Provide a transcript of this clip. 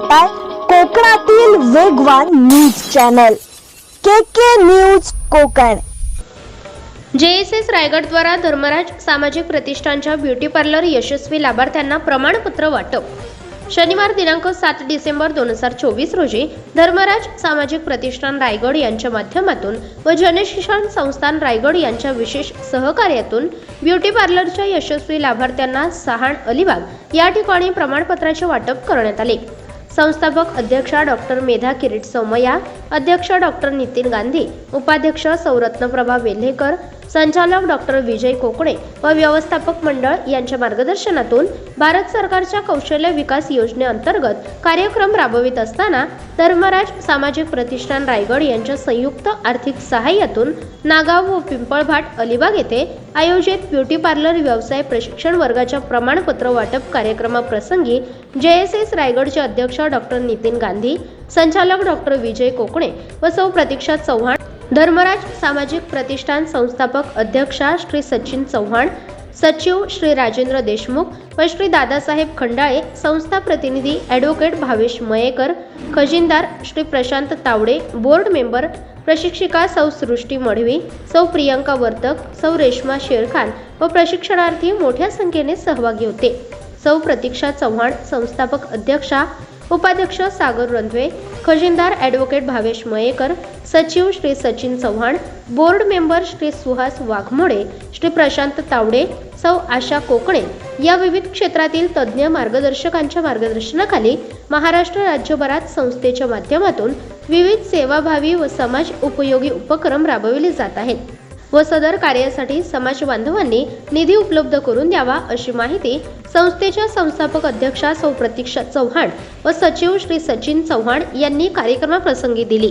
पाहताय कोकणातील वेगवान news channel. K K news Konkan. JSS रायगडद्वारा धर्मराज सामाजिक प्रतिष्ठानच्या ब्युटी पार्लर यशस्वी लाभार्थ्यांना प्रमाणपत्र वाटप. शनिवार दिनांक सात डिसेंबर दोन हजार चोवीस रोजी धर्मराज सामाजिक प्रतिष्ठान रायगड यांच्या माध्यमातून व जनशिक्षण संस्थान रायगड यांच्या विशेष सहकार्यातून ब्युटी पार्लरच्या यशस्वी लाभार्थ्यांना सहाण अलिबाग या ठिकाणी प्रमाणपत्राचे वाटप करण्यात आले. संस्थापक अध्यक्षा डॉक्टर मेधा किरीट सोमया अध्यक्ष डॉक्टर नितीन गांधी उपाध्यक्ष सौरत्नप्रभा वेल्हेकर संचालक डॉक्टर विजय कोकणे व व्यवस्थापक मंडळ यांच्या मार्गदर्शनातून भारत सरकारच्या कौशल्य विकास योजनेअंतर्गत कार्यक्रम राबवित असताना धर्मराज सामाजिक प्रतिष्ठान रायगड यांच्या संयुक्त आर्थिक सहाय्यातून नागाव व पिंपळभाट अलिबाग येथे आयोजित ब्युटी पार्लर व्यवसाय प्रशिक्षण वर्गाच्या प्रमाणपत्र वाटप कार्यक्रमाप्रसंगी जेएसएस रायगडचे अध्यक्ष डॉक्टर नितीन गांधी संचालक डॉक्टर विजय कोकणे व सौ प्रतीक्षा चव्हाण धर्मराज सामाजिक प्रतिष्ठान संस्थापक अध्यक्षा श्री सचिन चव्हाण सचिव श्री राजेंद्र देशमुख व श्री दादासाहेब खंडाळे संस्था प्रतिनिधी ॲडव्होकेट भावेश मयेकर खजिनदार श्री प्रशांत तावडे बोर्ड मेंबर प्रशिक्षिका सौ सृष्टी मढवी सौ प्रियंका वर्तक सौ रेश्मा शेरखान व प्रशिक्षणार्थी मोठ्या संख्येने सहभागी होते. सौ प्रतीक्षा चव्हाण संस्थापक अध्यक्षा उपाध्यक्ष सागर रंधवे खजिनदार ॲडव्होकेट भावेश मयेकर सचिव श्री सचिन चव्हाण बोर्ड मेंबर श्री सुहास वाघमोडे श्री प्रशांत तावडे सौ आशा कोकणे या विविध क्षेत्रातील तज्ज्ञ मार्गदर्शकांच्या मार्गदर्शनाखाली महाराष्ट्र राज्यभरात संस्थेच्या माध्यमातून विविध सेवाभावी व समाज उपयोगी उपक्रम राबविले जात आहेत. व सदर कार्यासाठी समाज बांधवांनी निधी उपलब्ध करून द्यावा अशी माहिती संस्थेच्या संस्थापक अध्यक्षा सौ प्रतीक्षा चव्हाण व सचिव श्री सचिन चव्हाण यांनी कार्यक्रमाप्रसंगी दिली.